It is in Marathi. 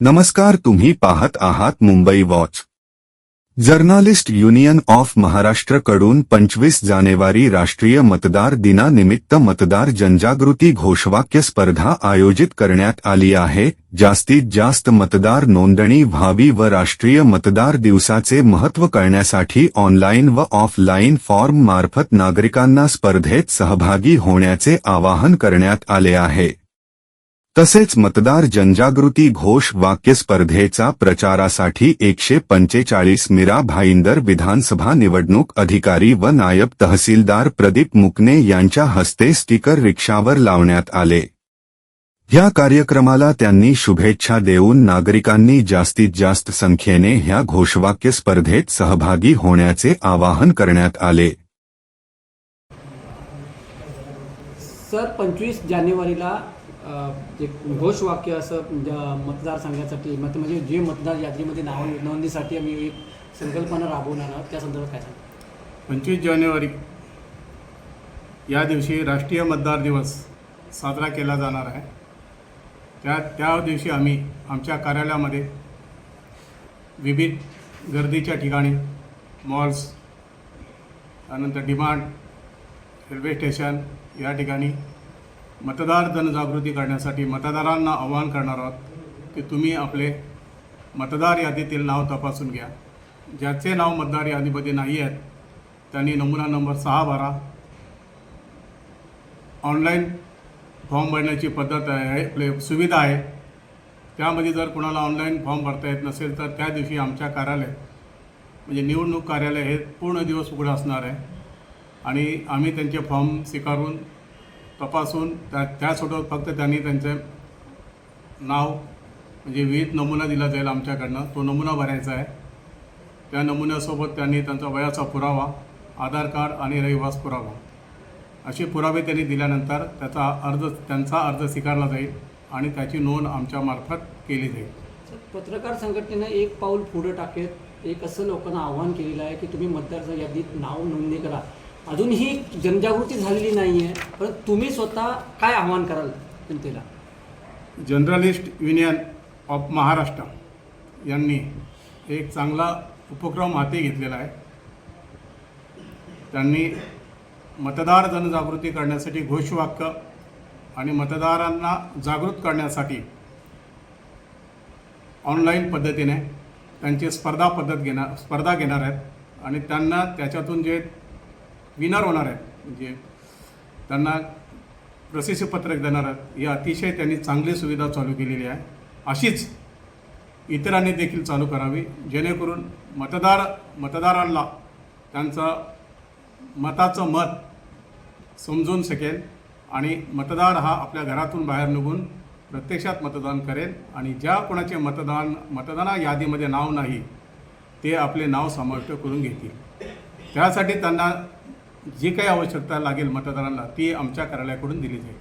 नमस्कार तुम्ही पाहत आहात Mumbai watch. Journalist union of महाराष्ट्रकडून पंचवीस जानेवारी राष्ट्रीय मतदार दिनानिमित्त मतदार जनजागृती घोषवाक्य स्पर्धा आयोजित करण्यात आली आहे. जास्तीत जास्त मतदार नोंदणी व्हावी व राष्ट्रीय मतदार दिवसाचे महत्त्व कळण्यासाठी ऑनलाईन व ऑफलाईन फॉर्म मार्फत नागरिकांना स्पर्धेत सहभागी होण्याचे आवाहन करण्यात आले आहे. तसेच मतदार जनजागृती घोष वाक्य स्पर्धेचा प्रचारासाठी एकशे पंचेचाळीस मीरा भाईंदर विधानसभा निवडणूक अधिकारी व नायब तहसीलदार प्रदीप मुकने यांच्या हस्ते स्टिकर रिक्षावर लावण्यात आले. या कार्यक्रमाला त्यांनी शुभेच्छा देऊन नागरिकांनी जास्तीत जास्त संख्येने ह्या घोषवाक्य स्पर्धेत सहभागी होण्याचे आवाहन करण्यात आले. सर पंचवीस जानेवारीला एक जे घोषवाक्य असं मतदारसंघासाठी मत म्हणजे जे मतदार यादीमध्ये नाव नोंदणीसाठी आम्ही एक संकल्पना राबवणार आहोत. त्या संदर्भात काय सांगा पंचवीस जानेवारी या दिवशी राष्ट्रीय मतदार दिवस साजरा केला जाणार आहे. त्या त्या दिवशी आम्ही आमच्या कार्यालयामध्ये विविध गर्दीच्या ठिकाणी मॉल्स त्यानंतर डिमांड रेल्वे स्टेशन या ठिकाणी मतदार जनजागृती करण्यासाठी मतदारांना आवाहन करणार आहोत की तुम्ही आपले मतदार यादीतील नाव तपासून घ्या. ज्याचे नाव मतदार यादीमध्ये नाही आहेत त्यांनी नमुना नंबर सहा बारा ऑनलाईन फॉर्म भरण्याची पद्धत आहे आपले सुविधा आहे. त्यामध्ये जर कोणाला ऑनलाईन फॉर्म भरता येत नसेल तर त्या दिवशी आमच्या कार्यालय म्हणजे निवडणूक कार्यालय हे पूर्ण दिवस उघडं असणार आहे. आणि आम्ही त्यांचे फॉर्म स्वीकारून तपासून त्या त्यासोबत फक्त त्यांनी त्यांचं नाव म्हणजे विहित नमुना दिला जाईल आमच्याकडनं. तो नमुना भरायचा आहे. त्या नमुन्यासोबत त्यांनी त्यांचा वयाचा पुरावा आधार कार्ड आणि रहिवास पुरावा असे पुरावे त्यांनी दिल्यानंतर त्याचा अर्ज त्यांचा अर्ज स्वीकारला जाईल आणि त्याची नोंद आमच्यामार्फत केली जाईल. सर पत्रकार संघटनेनं एक पाऊल पुढे टाकेत. एक असं लोकांना आव्हान केलेलं आहे की तुम्ही मतदारसंघ यादीत नाव नोंदणी करा. अजूनही जनजागृती झालेली नाही आहे पण तुम्ही स्वतः काय आव्हान कराल जनतेला? जर्नलिस्ट युनियन ऑफ महाराष्ट्र यांनी एक चांगला उपक्रम हाती घेतलेला आहे. त्यांनी मतदार जनजागृती करण्यासाठी घोषवाक्य आणि मतदारांना जागृत करण्यासाठी ऑनलाईन पद्धतीने त्यांची स्पर्धा पद्धत घेणार स्पर्धा घेणार आहेत. आणि त्यांना त्याच्यातून जे विनर होणार आहेत. म्हणजे त्यांना प्रशस्तीपत्रक देणार आहेत. ही अतिशय त्यांनी चांगली सुविधा चालू केलेली आहे. अशीच इतरांनी देखील चालू करावी. जेणेकरून मतदार मतदारांना त्यांचं मताचं मत समजून शकेल आणि मतदार हा आपल्या घरातून बाहेर निघून प्रत्यक्षात मतदान करेल आणि ज्या कोणाचे मतदान मतदाना यादीमध्ये नाव नाही ते आपले नाव समाविष्ट करून घेतील. त्यासाठी त्यांना जी काही आवश्यकता लागेल मतदारांना ती आमच्या कार्यालयाकडून दिली जाईल.